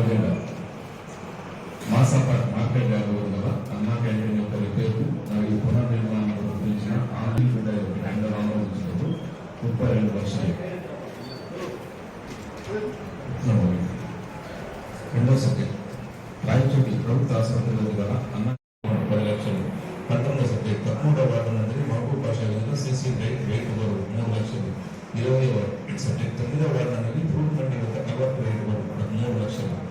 Agenda మాసాపాట్ market గారు కదా అన్నా క్యాంటీన్ యొక్క రిపేరు మరియు పునర్నిర్మాణం గురించిన ఆంధ్ర బిడ్డ యొక్క టెండర్ ఆమోదించినప్పుడు ముప్పై రెండు లక్షలు. రెండో సబ్జెక్ట్. రాయచోటి ప్రభుత్వ ఆసుపత్రిలో గల అన్న పది లక్షలు. పంతొమ్మిదో సబ్జెక్ట్. తక్కువ వార్డు నుండి మహబూబ్ బాషా సిసి రైట్ రైతు బరువు మూడు లక్షలు. ఇరవై సబ్జెక్ట్. తొమ్మిదో వార్డు నుండి ఫ్రూట్ మండి యొక్క కవర్ రైతు బరువు మూడు లక్షలు.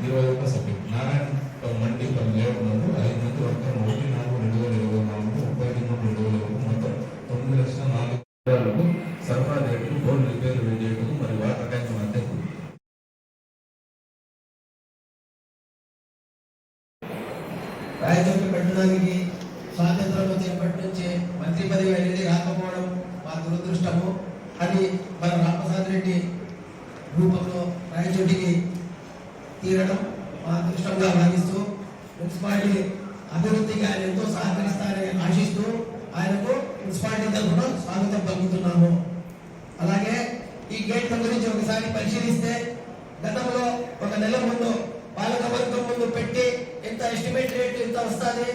ఇరవై ఒక్క సబ్జెక్ట్ నారాయణ మంది పది లేవన్నారు ఐదు మంది వర్గం ఒకటి నాలుగు రెండు వేల ఇరవై నాలుగు ముప్పై ఐదు మూడు రెండు వేల ఇరవై మొత్తం తొమ్మిది లక్షల నాలుగు సరఫరా రేట్లు బోర్డు రిపేర్లు వేయటకు మరియు వాటర్ ట్యాంక్ మధ్య రాయచోటి పెట్టడానికి స్వాతంత్రం వచ్చేప్పటి నుంచి మంత్రి పదవి అనేది రాకపోవడం మా దురదృష్టము. అది మన రామప్రసాద్ రెడ్డి రూపంలో రాయచోటికి తీరడం మా అదృష్టంగా భావిస్తూ మున్సిపాలిటీ అభివృద్ధికి ఆయన ఎంతో సహకరిస్తారని ఆశిస్తూ ఆయనకు మున్సిపాలిటీ తరఫున స్వాగతం పలుకుతున్నాము. అలాగే ఈ గేట్ల గురించి ఒకసారి పరిశీలిస్తే గతంలో ఒక నెల ముందు పాలక వర్గం ముందు పెట్టి ఎంత ఎస్టిమేట్ రేట్ ఎంత వస్తుంది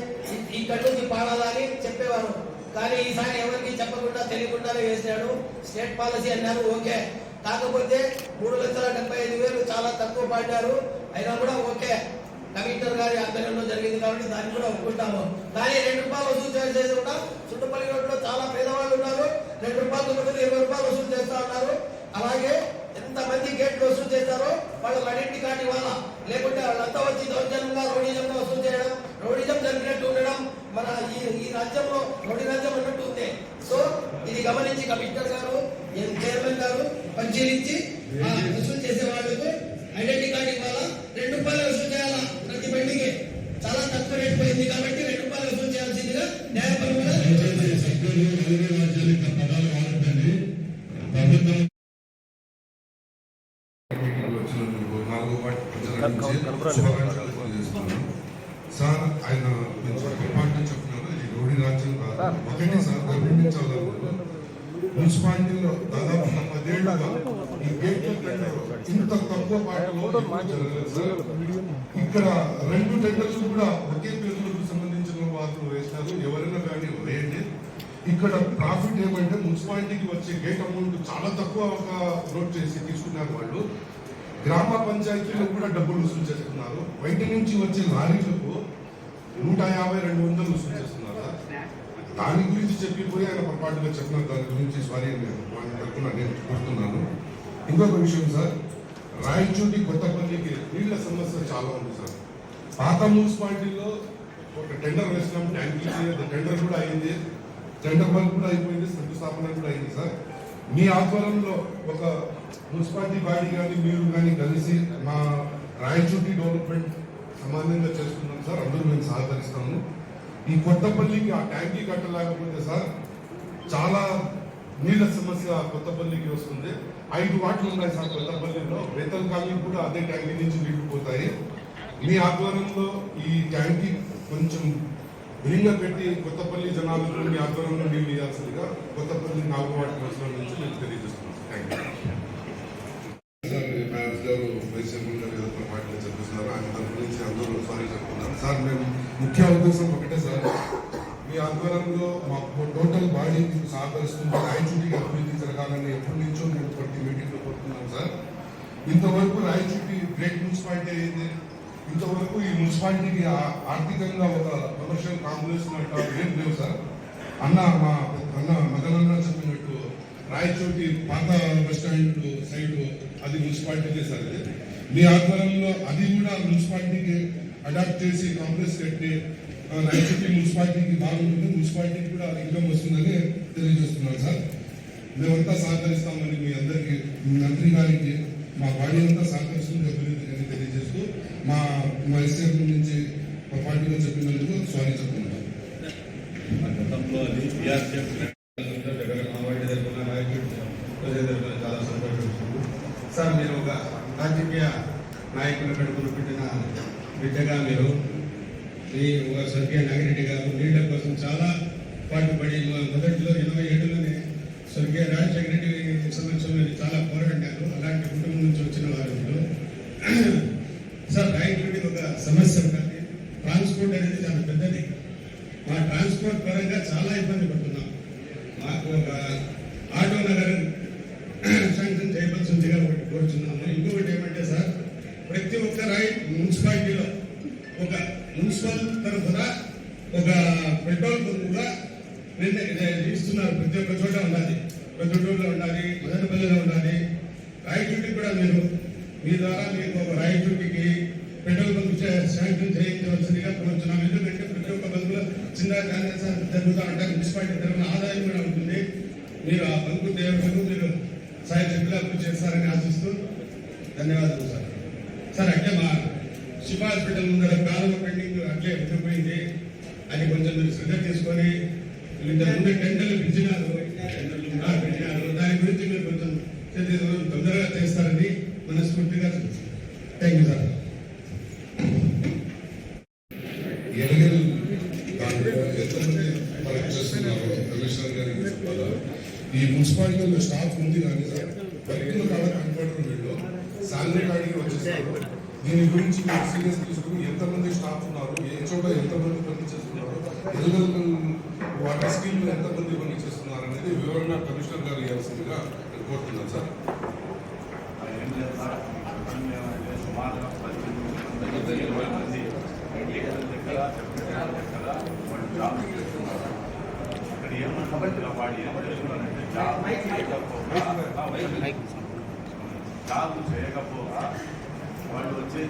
ఈ నుంచి పాడాలని చెప్పేవారు. కానీ ఈసారి ఎవరికి చెప్పకుండా తెలియకుండానే వేసినాడు స్టేట్ పాలసీ అన్నారు ఓకే. కాకపోతే మూడు లక్షల డెబ్బై ఐదు వేలు చాలా తక్కువ పడ్డారు అయినా కూడా ఓకే. కమిషనర్ గారి ఆధ్వర్యంలో జరిగింది కాబట్టి దాన్ని కూడా ఒప్పుకుంటాము. కానీ రెండు రూపాయలు వసూలు చేసేది కూడా చుట్టుపల్లి రోడ్లో చాలా పేదవాళ్ళు ఉన్నారు. రెండు రూపాయలు తొమ్మిది ఇరవై రూపాయలు వసూలు చేస్తా ఉన్నారు. అలాగే ఎంతమంది గేట్లు వసూలు చేస్తారో వాళ్ళు ఐడెంటిటీ కార్డు ఇవ్వాలా లేకుంటే వాళ్ళంతా వచ్చి దౌర్జన్యంగా రోడిజంగా వసూలు చేయడం రోడిజం జరిగినట్టు ఉండడం మన ఈ ఈ రాజ్యంలో రోడి రాజ్యం ఉన్నట్టు ఉంది. సో ఇది గమనించి కమిషనర్ గారు ఎం చైర్మన్ గారు పరిశీలించి వసూలు చేసే వాళ్ళకు ఐడెంటిటీ కార్డు ఇవ్వాలా? రెండు రూపాయలు వసూలు చేయాలా? ప్రతి బండికి. చాలా తక్కువ రేట్ పోయింది కాబట్టి రెండు రూపాయలు వసూలు చేయాల్సిందిగా న్యాయపరమైన సార్ ఆయన కొంచెం పొరపాటున చెప్తున్నారు ఇది రోడ్డు రాజ్యం ఒకటి సార్ గమనించాలి మున్సిపాలిటీలో దాదాపు పదేళ్ళుగా ఈ గేట్ల టెండర్ ఇంత తక్కువ పాటలో ఇక్కడ రెండు టెండర్స్ కూడా ఒకే పేరులకు సంబంధించిన వాళ్ళు వేసినారు. ఎవరైనా కానీ వేయండి. ఇక్కడ ప్రాఫిట్ ఏమంటే మున్సిపాలిటీకి వచ్చే గేట్ అమౌంట్ చాలా తక్కువ ఒక నోట్ చేసి తీసుకున్నారు వాళ్ళు. గ్రామ పంచాయతీలకు కూడా డబ్బులు వసూలు చేస్తున్నారు. బయట నుంచి వచ్చే లారీలకు నూట యాభై రెండు వందలు వసూలు చేస్తున్నారు. దాని గురించి చెప్పిపోయి ఆయన పొరపాటుగా చెప్పినారు. దాని గురించి సారీ నేను వాళ్ళ నేను కోరుతున్నాను ఇంకొక విషయం సార్ రాయచూటి కొత్తపల్లికి నీళ్ళ సమస్య చాలా ఉంది సార్. పాత మున్సిపాలిటీలో ఒక టెండర్ వేసినాం ట్యాంక్ టెండర్ కూడా అయింది. టెండర్ వర్క్ కూడా అయిపోయింది శంకుస్థాపన కూడా అయింది సార్. మీ ఆధ్వర్యంలో ఒక మున్సిపాలిటీ బాడీ కానీ మీరు కానీ కలిసి మా రాయచూటి డెవలప్మెంట్ సమానంగా చేసుకున్నాం సార్. అందరూ మేము సహకరిస్తాము. ఈ కొత్తపల్లికి ఆ ట్యాంకీ కట్టలేకపోతే సార్ చాలా నీళ్ళ సమస్య కొత్తపల్లికి వస్తుంది. ఐదు వాట్లు ఉన్నాయి సార్ కొత్తపల్లిలో. రైతుల కాలనీ కూడా అదే ట్యాంకీ నుంచి నీళ్ళు పోతాయి మీ ఆధ్వర్యంలో ఈ ట్యాంకీ కొంచెం భిన్నంగా పెట్టి కొత్తపల్లి జనాలకు మీ ఆధ్వర్యంలో నీళ్ళు ఇవ్వాల్సిందిగా కొత్తపల్లి నాలుగు వాటి కోసం నుంచి నేను తెలియజేస్తున్నాను థ్యాంక్ యూ సార్ మ్యాథ్స్ గారు వైస్ చైర్మన్ గారు ఏదో పొరపాటుగా చెప్పిస్తున్నారు. ఆయన దాని గురించి అందరూ సారీ చెప్తున్నారు. సార్ మేము ముఖ్య ఉద్దేశం ఒకటే సార్. మీ ఆధ్వర్యంలో మా టోటల్ బాడీ మీకు సహకరిస్తుంది రాయచూటికి అభివృద్ధి జరగాలని ఎప్పటి నుంచో మేము ప్రతి మీటింగ్లో కోరుతున్నాం సార్. ఇంతవరకు రాయచూటి గ్రేట్ మున్సిపాలిటీ అయింది ఇంతవరకు ఈ మున్సిపాలిటీకి ఆర్థికంగా ఒక కమర్షియల్ కాంప్లెక్స్ ఏం లేవు సార్. అన్న మా అన్న మదనన్న చెప్పినట్టు రాయచోటి పాత బస్ స్టాండ్ సైడ్ అది మున్సిపాలిటీకే సార్ మీ ఆధ్వర్యంలో అది కూడా మున్సిపాలిటీకి అడాప్ట్ చేసి కాంప్లెక్స్ కట్టి ఆ, రాయచోటి మున్సిపాలిటీకి బాగుంటుంది మున్సిపాలిటీకి కూడా ఇన్కమ్ వస్తుందని తెలియజేస్తున్నాను సార్. మేమంతా సహకరిస్తామని మీ అందరికీ మంత్రి గారికి మా బాడీ అంతా సహకరిస్తుంది అభివృద్ధి అని తెలియజేస్తూ మా మా ఎస్ఎఫ్ నుంచి మా పార్టీలో చెప్పినందుకు సారీ చెప్తున్నాను. గతంలో అది దగ్గర నాయకుడు దగ్గర చాలా సంతోషిస్తుంది సార్ మీరు ఒక రాజకీయ నాయకులు పెట్టుకుని పెట్టిన బిడ్డగా మీరు మీ ఒక స్వర్గీయ నాగిరెడ్డి గారు నీళ్ళ కోసం చాలా పాటుపడి మొదట్లో ఇరవై ఏడులోనే స్వర్గీయ రాజశేఖర రెడ్డి సమక్షంలో చాలా పోరాడారు అలాంటి కుటుంబం నుంచి వచ్చిన వారు మీరు. సమస్య ఉంటుంది ట్రాన్స్పోర్ట్ అనేది చాలా పెద్దది. మా ట్రాన్స్పోర్ట్ పరంగా చాలా ఇబ్బంది పడుతున్నాం. మాకు ఒక ఆటో నగరం శాంక్షన్ చేయవలసిందిగా ఒకటి కోరుచున్నాము. ఇంకొకటి ఏమంటే సార్ ప్రతి ఒక్క రై మున్సిపాలిటీలో ఒక మున్సిపల్ తరఫున ఒక పెట్రోల్ బంక్ కూడా ఇస్తున్నారు ప్రతి ఒక్క చోట ఉండాలి. పెద్దటూరులో ఉండాలి మదనపల్లిలో ఉండాలి. రాయచూటికి కూడా మీరు మీ ద్వారా మీకు ఒక రాయచూటికి పెట్రోల్ బంక్ శాంక్షన్ చేయించవలసిందిగా కోరుతున్నాం. ఎందుకంటే ప్రతి ఒక్క బంకులో చిన్న ట్రాన్సాక్షన్ జరుగుతూ ఉంటాయి. మున్సిపాలిటీ తరఫున ఆదాయం కూడా ఉంటుంది. మీరు ఆ బంకు దేవుడు మీరు సాయి శక్తిగా అభివృద్ధి చేస్తారని ఆశిస్తూ ధన్యవాదాలు సార్. సార్ అంటే మా శివ హాస్పిటల్ ముందర కాలువ పెండింగ్ అట్లే ఉండిపోయింది అది కొంచెం మీరు శ్రద్ధ తీసుకొని ఇంతకుముందు టెండర్లు పిలిచినారు టెండర్లు కూడా పెట్టినారు. దాని గురించి మీరు కొంచెం తొందరగా చేస్తారని మనస్ఫూర్తిగా థ్యాంక్ యూ సార్. ఎనగల్ ఎంతమంది వర్క్ చేస్తున్నారు కమిషనర్ గారికి ఈ మున్సిపాలిటీలో స్టాఫ్ ఉంది కానీ సార్ వర్క్లు కాడ కనపడరు వీళ్ళు శాలరీ కాడికి వచ్చేస్తారు. దీని గురించి మీరు సీరియస్ తీసుకుని ఎంతమంది స్టాఫ్ ఉన్నారు ఏ చోట ఎంతమంది పని చేస్తున్నారు వాటర్ స్కీమ్ ఎంతమంది పని చేస్తున్నారు అనేది వివరణ కమిషనర్ గారు ఇవ్వాల్సిందిగా కోరుతున్నాను సార్ ఏం వాళ్ళు జాబ్ జాబ్ చేయకపోగా వాళ్ళు వచ్చే